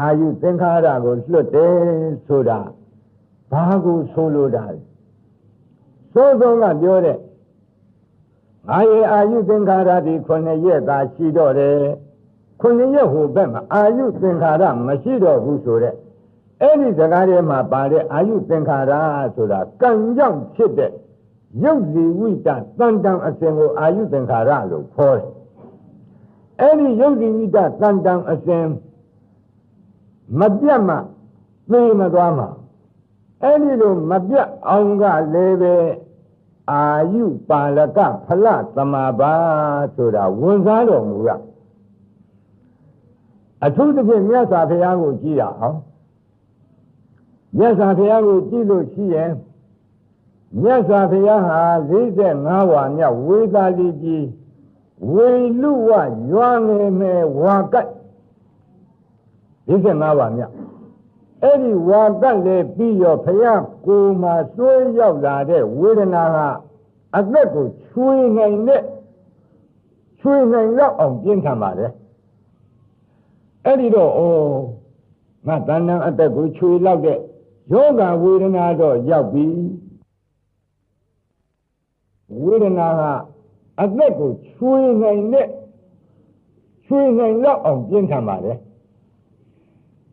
အာယုသင်္ခါရကိုလွတ်တယ်ဆိုတာဘာကိုဆိုလိုတာလဲစိုးဆုံးကပြောတဲ့ငါရဲ့အာယုသင်္ခါရဒီခုနှစ်ရက်သာရှိတော့တယ်ခုနှစ်ရက်ဟိုဘက်မှာအာယုသင်္ခါရမရှိတော့ဘူးဆိုတဲ့အဲ့ဒီစကားထဲမှာပါတဲ့အာယုသင်္ခါရဆိုတာကံကြောင့်ဖြစ်တဲ့ရုပ်ဇီဝိတတန်တံအစဉ်ကိုအာယုသင်္ခါရလို့ခေါ်တယ်အဲ့ဒီရုပ်ဇီဝိတတန်တံအစဉ် မပြတ်မှသိမသွားမှာအဲ့ဒီလိုမပြတ်အောင်ကလည်းပဲအာယုပါလကဖလသမာပါဆိုတာဝန်စားတော်မူရအထူးသဖြင့်မြတ်စွာဘုရားကိုကြည့်ရအောင်မြတ်စွာဘုရားကိုကြည့်လို့ရှိရင်မြတ်စွာဘုရားဟာ45ဝါမြောက်ဝေသာလီကြီးဝေလူဝရွာငယ်မဲ့ဝါကတ် 45ဝါမြောက်အဲ့ဒီဝါကတ်လည်းပြီးရောဘုရားကိုယ်မှာသွေးရောက်လာတဲ့ဝေဒနာကအသက်ကိုချွေနိုင်တဲ့ချွေနိုင်တော့အောင်ပြင်းထန်ပါတယ်အဲ့ဒီတော့ဩငါတဏ္ဍအသက်ကိုချွေလောက်တဲ့ယောဂဝေဒနာတော့ရောက်ပြီဝေဒနာကအသက်ကိုချွေနိုင်တဲ့ချွေနိုင်တော့အောင်ပြင်းထန်ပါတယ်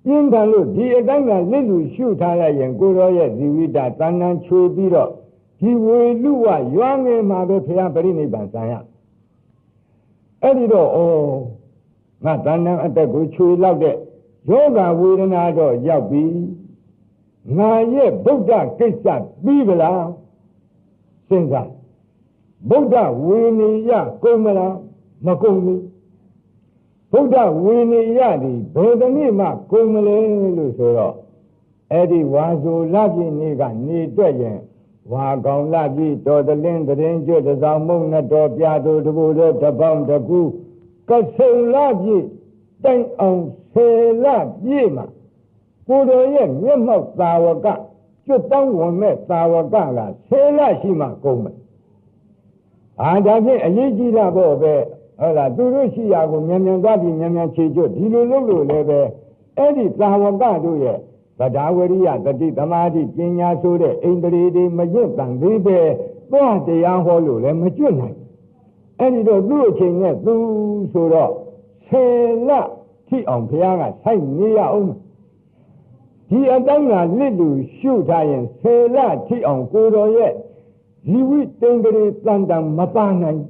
ပြင်းထန်လို့ဒီအတိုင်းကလက်လူရှုထားလိုက်ရင်ကိုရောရဲ့ဇီဝိတတဏ္ဍချွေပြီးတော့ဒီဝေလူဝရွာငယ်မှာပဲဘုရားပြိဋိဘံဆံရအဲ့ဒီတော့ဩငါတဏ္ဍအတက်ကိုချွေလောက်တဲ့ယောဂဝေဒနာတော့ရောက်ပြီငါရဲ့ဗုဒ္ဓကိစ္စပြီးပလားစဉ်းစားဗုဒ္ဓဝေနေယကုန်မလားမကုန်ဘူး ဗုဒ္ဓဝေနေယဒီဘယ်တနည်းမှကုန်မလဲလို့ဆိုတော့အဲ့ဒီဝါဆိုလပြည့်နေ့ကနေတွက်ရင်ဝါကောင်လပြည့်တော်တလင်းတရင်ကျွတ်တစောင်းမုံနဲ့တော်ပြတူတဘူတဲ့တပေါင်းတကူကဆုံလပြည့်တိုင်အောင်ဆယ်လပြည့်မှာကိုတော်ရဲ့မျက်မှောက်သာဝကကျွတ်တောင်းဝင်မဲ့သာဝကကဆယ်လရှိမှကုန်မယ်အာဒါဖြင့်အရေးကြီးတာပေါ့ပဲ ဟုတ်လားသူတို့ရှိရာကိုမြန်မြန်သွားပြီးမြန်မြန်ခြေကျွတ်ဒီလိုလုပ်လို့လည်းပဲအဲ့ဒီသာဝကတို့ရဲ့သဒ္ဓဝရိယတတိသမာဓိပညာဆိုတဲ့အိန္ဒြေတွေမကျွတ်တန်သေးပဲသွားတရားဟောလို့လည်းမကျွတ်နိုင်အဲ့ဒီတော့သူ့အချိန်နဲ့သူဆိုတော့ဆယ်လထိအောင်ဘုရားကစိုက်နေရအောင်ဒီအတိုင်းကလစ်လူရှုထားရင်ဆယ်လထိအောင်ကိုတော်ရဲ့ဇီဝိတင်္ဂရေတန်တံမပါနိုင်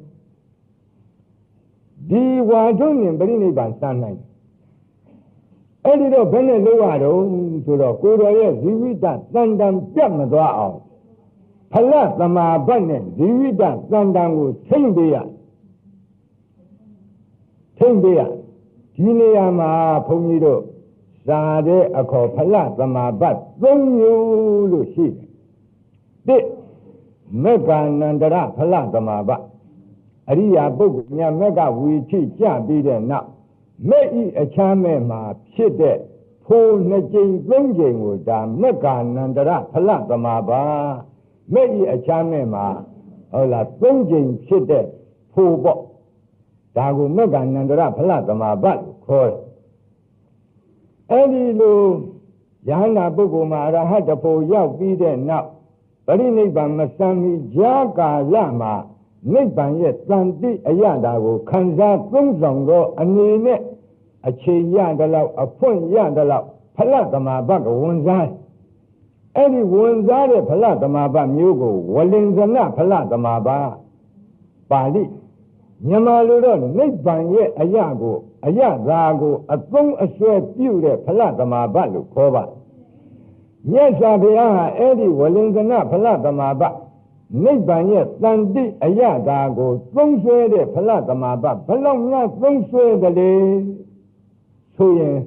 ဒီဝါထုံးရင်ပြိဋိဘံစမ်းနိုင်အဲ့ဒီတော့ဘယ်နဲ့လုပ်ရတော့ဆိုတော့ကိုတော်ရဲ့ဇီဝိတတန်တံပြတ်မသွားအောင်ဖလတ်သမာဘတ်နဲ့ဇီဝိတတန်တံကိုထိမ့်ပေးရထိမ့်ပေးရဒီနေရာမှာဘုန်းကြီးတို့ဇာတဲ့အခေါ်ဖလတ်သမာဘတ်၃မျိုးလို့ရှိတယ်တစ်မေက္ခဏန္တရဖလသမာဘ အရိယာပုဂ္ဂိုလ်များမက်ကဝီချိကြပြီးတဲ့နောက်မဲ့ဤအချမ်းမဲ့မှာဖြစ်တဲ့ဖိုးနှစ်ကြိမ်သုံးကြိမ်ကိုဒါမက္ခဏန္တရဖလသမာဘမဲ့ဤအချမ်းမဲ့မှာဟုတ်လားသုံးကြိမ်ဖြစ်တဲ့ဖိုးပေါ့ဒါကိုမက္ခဏန္တရဖလသမာဘလို့ခေါ်တယ်အဲ့ဒီလိုယဟနာပုဂ္ဂိုလ်မှာအရဟတဖို့ရောက်ပြီးတဲ့နောက်ပရိနိဗ္ဗာန်မစံမီကြာကာလမှာ နိဗ္ဗာန်ရဲ့တန်တိအရတာကိုခံစားသုံးဆောင်သောအနေနဲ့အချိန်ရတဲ့လောက်အဖွင့်ရတဲ့လောက်ဖလသမဘကဝန်စားအဲ့ဒီဝန်စားတဲ့ဖလသမဘမျိုးကိုဝလင်္ဇနဖလသမဘပါဠိမြန်မာလိုတော့နိဗ္ဗာန်ရဲ့အရာကိုအရာသာကိုအသုံးအဆွဲပြုတဲ့ဖလသမဘလို့ခေါ်ပါမြတ်စွာဘုရားဟာအဲ့ဒီဝလင်္ကနဖလသမဘ နိဗ္ဗာန်ရဲ့တန်တိအယတာကိုသုံးဆွဲတဲ့ဖလသမဘဘလောက်များသုံးဆွဲတယ်လေဆိုရင်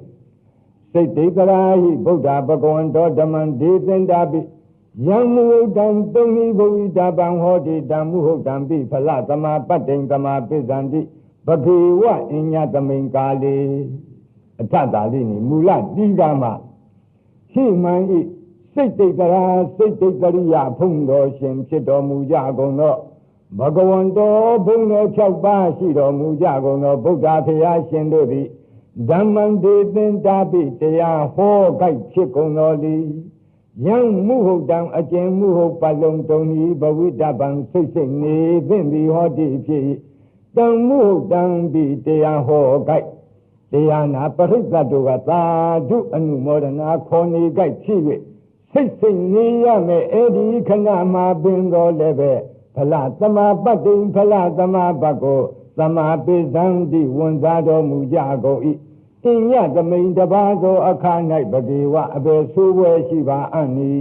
စိတ်တေကရာဟိဗုဒ္ဓဘဂဝန္တောဓမ္မံဒေသင်္တာပိယံမုဒ္ဒံတုံဟိဘုဝိတာပံဟောတိတံမုဟုတ်တံပိဖလသမပတ္တိံသမာပိဇန္တိပခေဝအညတမိန်ကာလေအထတာလိနိမူလတိကမှာရှိမှန်ဤ စိတ်တိတ်ကရာစိတ်တိတ်ကရိယာဖုံတော်ရှင်ဖြစ်တော်မူကြကုန်သောဘဂဝန္တောဘုံတော်၆ပါးရှိတော်မူကြကုန်သောဗုဒ္ဓဖရာရှင်တို့သည်ဓမ္မံဒေသင်တာပိတရားဟောကြိုက်ဖြစ်ကုန်တော်လီယံမှုဟုတ်တံအကျဉ်မှုဟုတ်ပလုံးတုံဤဘဝိတပံစိတ်စိတ်နေသင့်သည်ဟောတိဖြစ်တံမှုဟုတ်တံပိတရားဟောကြိုက်တရားနာပရိသတ်တို့ကသာဓုအနုမောဒနာခေါ်နေကြိုက်ဖြစ်၍ စိတ်စိတ်နေရမယ်အဲ့ဒီခဏမှာပင်တော်လည်းပဲဖလသမာပတ္တိဖလသမာပတ်ကိုသမာပိသံတိဝန်စားတော်မူကြကုန်၏အင်းညသမိန်တပါးသောအခါ၌ပတိဝအဘေဆိုးဝဲရှိပါအံ့နီ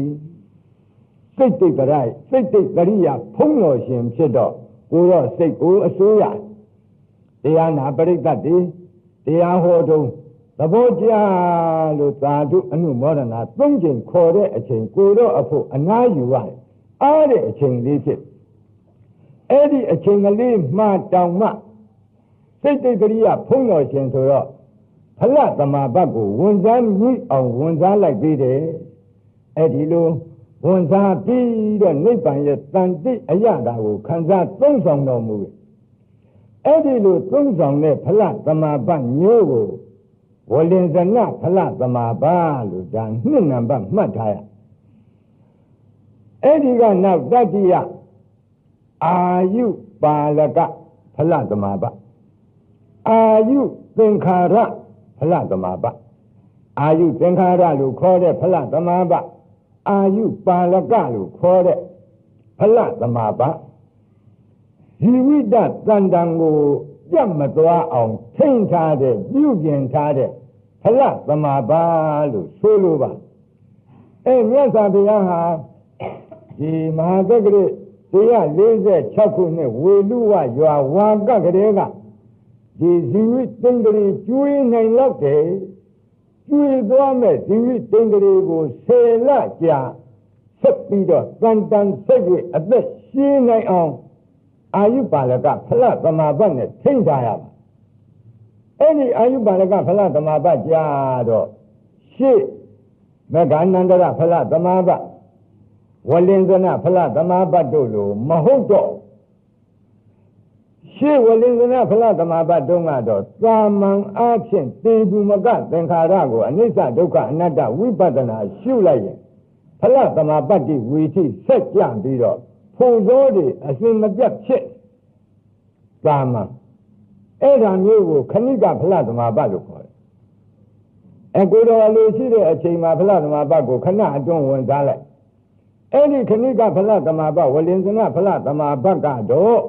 စိတ်တိတ်ကြိုက်စိတ်တိတ်ကရိယာဖုံးတော်ရှင်ဖြစ်တော့ကိုတော့စိတ်ကိုအစိုးရတရားနာပရိသတ်တိတရားဟောတုံး သဘောကျလို့သာဓုအနုမောဒနာသုံးချိန်ခေါ်တဲ့အချိန်ကိုတော့အဖို့အနားယူရတယ်အားတဲ့အချိန်လေးဖြစ်အဲ့ဒီအချိန်ကလေးမှတောင်မှစိတ်တိတ်ကရိယာဖုံးတော်ရှင်ဆိုတော့ဖလသမာဘတ်ကိုဝန်စားမြင့်အောင်ဝန်စားလိုက်သေးတယ်အဲ့ဒီလိုဝန်စားပြီးတော့နိဗ္ဗာန်ရဲ့တန်တိအရတာကိုခံစားသုံးဆောင်တော်မူတယ်အဲ့ဒီလိုသုံးဆောင်တဲ့ဖလသမာဘတ်မျိုးကို ဝလင်ဇနဖလသမာဘလို့ဒါနှစ်နံပါတ်မှတ်ထားရအဲ့ဒီကနောက်တတိယအာယုပါလကဖလသမာဘအာယုသင်္ခါရဖလသမာဘအာယုသင်္ခါရလို့ခေါ်တဲ့ဖလသမာဘအာယုပါလကလို့ခေါ်တဲ့ဖလသမာဘဇီဝိတတန်တံကို ပြတ်မသွားအောင်ထိန်းထားတဲ့ပြုပြင်ထားတဲ့ဖလသမာဘလို့ဆိုလိုပါအဲမြတ်စွာဘုရားဟာဒီမဟာသက္ကရိ146ခုနှစ်ဝေလူဝရွာဝါကကလေးကဒီဇီဝိတိန်ကလေးကျွေးနိုင်တော့တယ်ကျွေးသွားမဲ့ဇီဝိတိန်ကလေးကိုဆယ်လကြာဆက်ပြီးတော့တန်တန်ဆက်၍အသက်ရှင်းနိုင်အောင် အာယုပါလကဖလသမာပတ်နဲ့ထိမ့်ထားရပါအဲ့ဒီအာယုပါလကဖလသမာပတ်ကြာတော့ရှေ့မဂ္ဂနန္ဒရဖလသမာပတ်ဝလင်္ဇနဖလသမာပတ်တို့လိုမဟုတ်တော့ရှေ့ဝလင်္ဇနဖလသမာပတ်တုန်းကတော့သာမန်အားဖြင့်တေဘူးမကသင်္ခါရကိုအနိစ္စဒုက္ခအနတ္တဝိပဿနာရှုလိုက်ရင်ဖလသမာပတ်တိဝီထိဆက်ကြပြီးတော့ ပုံသောတွေအစဉ်မပြတ်ဖြစ်သာမန်အဲ့ဒါမျိုးကိုခဏိကဖလသမာပတ်လို့ခေါ်တယ်အကိုတော်လိုရှိတဲ့အချိန်မှာဖလသမာပတ်ကိုခဏအတွန်းဝင်စားလိုက်အဲ့ဒီခဏိကဖလသမာဘဝလင်္ဇနဖလသမာဘကတော့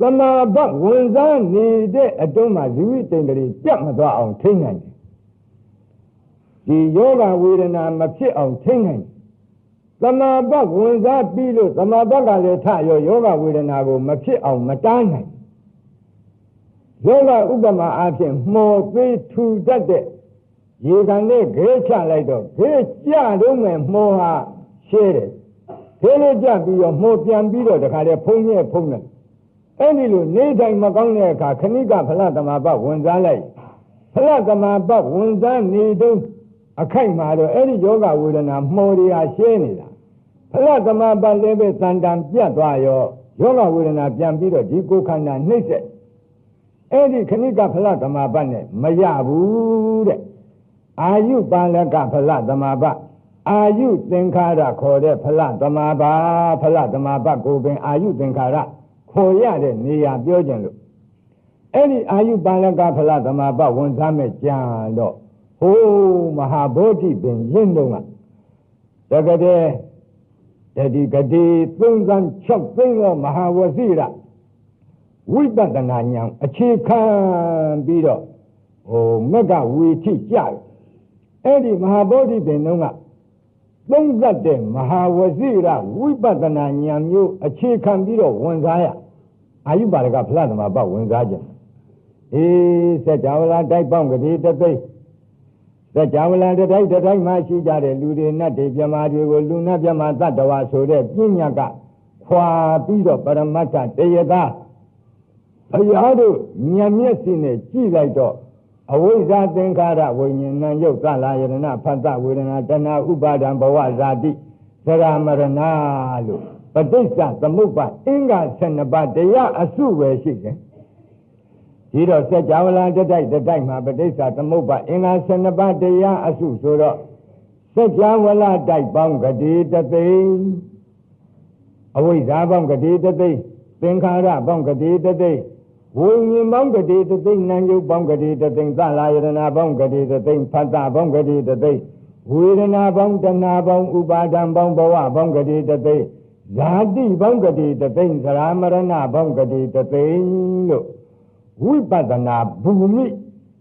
သမာဘဝင်စားနေတဲ့အတွင်းမှာဇီဝိတ္တရီပြတ်မသွားအောင်ထိနိုင်တယ်ဒီယောဂဝေဒနာမဖြစ်အောင်ထိနိုင် သမာဘဝင်စားပြီးလို့သမာဘကလည်းထရောယောဂဝေဒနာကိုမဖြစ်အောင်မတားနိုင်ယောဂဥပမာအဖြစ်မှော်သေးထူတတ်တဲ့ရေကန်နဲ့ခဲချလိုက်တော့ခဲကြတော့မယ်မှော်ဟာရှဲတယ်ခဲလေးကြပြီးတော့မှောပြန်ပြီးတော့တခါလေဖုံးရဲ့ဖုံးတယ်အဲ့ဒီလိုနေတိုင်းမကောင်းတဲ့အခါခဏိကဖလသမဘဝင်စားလိုက်ဖလသမဘဝင်စားနေတော့အခိုက်မှာတော့အဲ့ဒီယောဂဝေဒနာမှော်တွေဟာရှဲနေတာ ဖလသမဘလည်းပဲတန်တန်ပြတ်သွားရောယောဂဝေဒနာပြန်ပြီးတော့ဒီကိုယ်ခန္ဓာနှိမ့်ဆက်အဲ့ဒီခဏိကဖလသမဘနဲ့မရဘူးတဲ့အာယုပါလကဖလသမဘအာယုသင်္ခါရခေါ်တဲ့ဖလသမာပါဖလသမာပကိုပင်အာယုသင်္ခါရခေါ်ရတဲ့နေရာပြောကြလို့အဲ့ဒီအာယုပါလကဖလသမာပဝန်စားမဲ့ကြံတော့ဟိုးမဟာဗောဓိပင်ရင့်တော့ကတကတဲ့ တတိကတိ36သိန်းသောမဟာဝစီရဝိပဿနာဉာဏ်အခြေခံပြီးတော့ဟိုမက်ကဝီထိကြတယ်အဲ့ဒီမဟာဗောဓိပင်တုန်းကသုံးသတ်တဲ့မဟာဝစီရဝိပဿနာဉာဏ်မျိုးအခြေခံပြီးတော့ဝင်စားရအာယုပါရကဖလားသမပတ်ဝင်စားခြင်းအေးစัจ java လာတိုက်ပေါင်းကလေးတသိ စัจ java လာတတိုက်တတိုက်မှရှိကြတဲ့လူတွေနတ်တွေမြမာတွေကိုလူနတ်မြမာတတ္တဝါဆိုတဲ့ပညာကခွာပြီးတော့ပရမတ္ထတယတာဘုရားတို့ဉာဏ်မျက်စိနဲ့ကြည့်လိုက်တော့အဝိဇ္ဇာသင်္ခါရဝိညာဏယုတ်သလာယရဏဖတ်တဝေဒနာတဏှာဥပါဒံဘဝဇာတိသရမရဏလို့ပဋိစ္စသမုပ္ပါအင်္ဂါ12ပါးတရားအစုပဲရှိတယ် ဒီတော့စัจ java လာတတိုက်တတိုက်မှာပဋိစ္စသမုပ္ပါအင်္ဂါ12ပါးတရားအစုဆိုတော့စัจ java လာတိုက်ပေါင်းဂတိတသိန်းအဝိဇ္ဇာပေါင်းဂတိတသိန်းသင်္ခါရပေါင်းဂတိတသိန်းဝိညာဉ်ပေါင်းဂတိတသိန်းနာယုတ်ပေါင်းဂတိတသိန်းသလာယရဏပေါင်းဂတိတသိန်းဖတ်တာပေါင်းဂတိတသိန်းဝေဒနာပေါင်းတဏှာပေါင်းဥပါဒံပေါင်းဘဝပေါင်းဂတိတသိန်းဇာတိပေါင်းဂတိတသိန်းသရမရဏပေါင်းဂတိတသိန်းလို့ ဝိပဿနာဘူမိ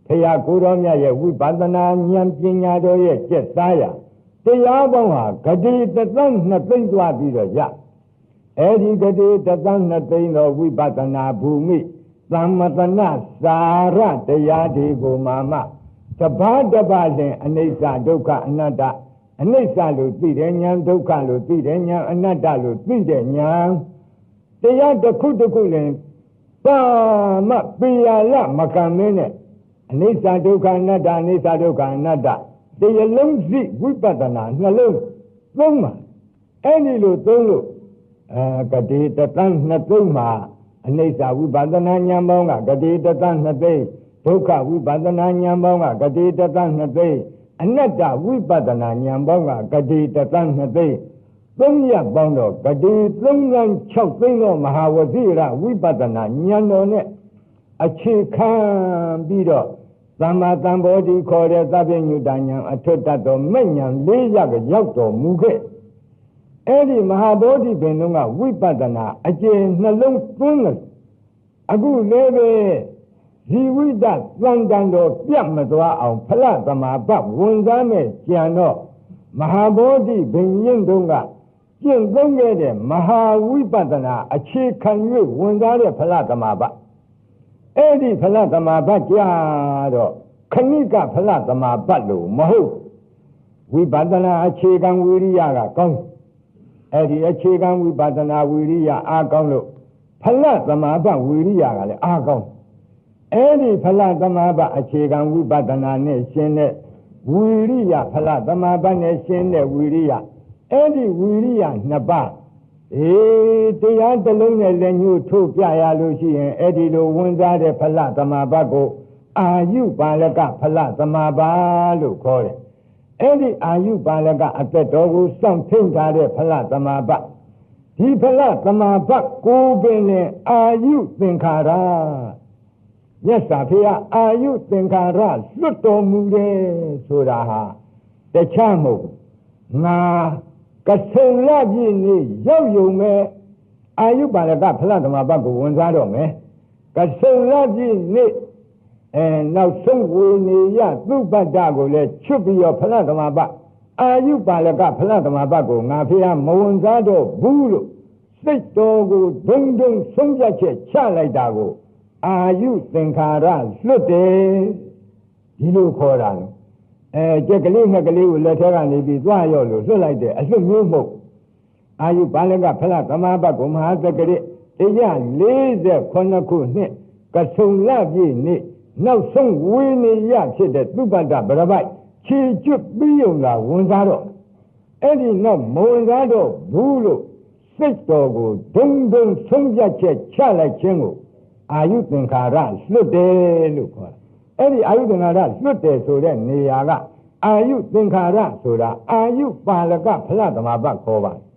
ဖရာကိုတော်မြတ်ရဲ့ဝိပဿနာဉာဏ်ပညာတော်ရဲ့ကျက်သားရတရားပေါင်းဟာဂတိတသန်းနှစ်သိမ့်သွားပြီးတော့ရအဲ့ဒီဂတိတသန်းနှစ်သိမ့်တော်ဝိပဿနာဘူမိသမ္မတနာစာရတရားတွေကိုမှမှတပါးတပါးလင်အနိစ္စဒုက္ခအနတ္တအနိစ္စလို့သိတယ်ညာဒုက္ခလို့သိတယ်ညာအနတ္တလို့သိတယ်ညာတရားတစ်ခုတစ်ခုလင် ပါမပိယလမကံမင်းနဲ့အနိစ္စဒုက္ခအနတ္တအနိစ္စဒုက္ခအနတ္တတရားလုံးစိဝိပဿနာနှလုံးသုံးပါအဲ့ဒီလိုသုံးလို့အဲကတိတတန်းနှစ်သုံးမှာအနိစ္စဝိပဿနာဉာဏ်ပေါင်းကဂတိတတနှစ်သိဒုက္ခဝိပဿနာဉာဏ်ပေါင်းကဂတိတတနှစ်သိအနတ္တဝိပဿနာဉာဏ်ပေါင်းကဂတိတတနှစ်သိ သုံးရပေါင်းတော့ဂတိ3ငန်း6သိန်းသောမဟာဝတိရဝိပဿနာဉာဏ်တော်နဲ့အခြေခံပြီးတော့သမ္မာတံဘောဓိခေါ်တဲ့သဗ္ဗညုတဉာဏ်အထွတ်တတ်သောမဲ့ဉာဏ်၄ရကရောက်တော်မူခဲ့အဲ့ဒီမဟာဗောဓိပင်တို့ကဝိပဿနာအကျဉ်နှလုံးသွင်းတယ်အခုလည်းပဲဇီဝိတသံတန်တော်ပြတ်မသွားအောင်ဖလသမာပတ်ဝင်စားမဲ့ကြံတော့မဟာဗောဓိပင်ရင်တို့က ကျင့်သုံးခဲ့တဲ့မဟာဝိပဿနာအခြေခံ၍ဝင်စားတဲ့ဖလသမာပတ်အဲ့ဒီဖလသမာပတ်ကြတော့ခဏိကဖလသမာပတ်လို့မဟုတ်ဝိပဿနာအခြေခံဝိရိယကကောင်းအဲ့ဒီအခြေခံဝိပဿနာဝိရိယအားကောင်းလို့ဖလသမာပဝိရိယကလည်းအားကောင်းအဲ့ဒီဖလသမာပအခြေခံဝိပဿနာနဲ့ရှင်းတဲ့ဝိရိယဖလသမာပနဲ့ရှင်းတဲ့ဝိရိယ အဲ့ဒီဝိရိယနှစ်ပါးအေးတရားတစ်လုံးနဲ့လည်းညှို့ထုတ်ပြရလို့ရှိရင်အဲ့ဒီလိုဝင်စားတဲ့ဖလသမာပကိုအာယုပါလကဖလသမာပါလို့ခေါ်တယ်အဲ့ဒီအာယုပါလကအသက်တော်ကိုစောင့်ထိန်ထားတဲ့ဖလသမာပဒီဖလသမာပကိုပင်နဲ့အာယုသင်္ခါရမြတ်စွာဘုရားအာယုသင်္ခါရလွတ်တော်မူတယ်ဆိုတာဟာတခြားမဟုတ်ငါ ကဆုံလပြည့်နေရောက်ယုံမဲ့အာယုပါလကဖလသမာပကိုဝန်စားတော့မယ်ကဆုံလပြည့်နေအဲနောက်ဆုံးဝေနေယသုပတ္တကိုလည်းချွတ်ပြီးတော့ဖလသမပအာယုပါလကဖလသမပကိုငါဖေဟာမဝန်စားတော့ဘူးလို့စိတ်တော်ကိုဒုံဒုံဆုံးဖြတ်ချက်ချလိုက်တာကိုအာယုသင်္ခါရလွတ်တယ်ဒီလိုခေါ်တာလို့ အဲကြက်ကလေးငှက်ကလေးကိုလက်ထဲကနေပြီးသွားရော့လို့လွတ်လိုက်တယ်အလွတ်မျိုးမဟုတ်အာယုပါလကဖလသမပကိုမဟာသက္ကရိတရား48ခုနှစ်ကဆုံလပြည့်နေ့နောက်ဆုံးဝေနေရဖြစ်တဲ့သုပတ္တဗရပိုက်ခြေကျွတ်ပြီးုံလာဝန်စားတော့အဲ့ဒီနောက်မဝန်စားတော့ဘူးလို့စိတ်တော်ကိုဒုံဒုံဆုံးဖြတ်ချက်ချလိုက်ခြင်းကိုအာယုသင်္ခါရလွတ်တယ်လို့ခေါ်တယ် အဲ့ဒီအာယုသင်္ခါရလွတ်တယ်ဆိုတဲ့နေရာကအာယုသင်္ခါရဆိုတာအာယုပါလကဖလသမဘခေါ်ပါတယ်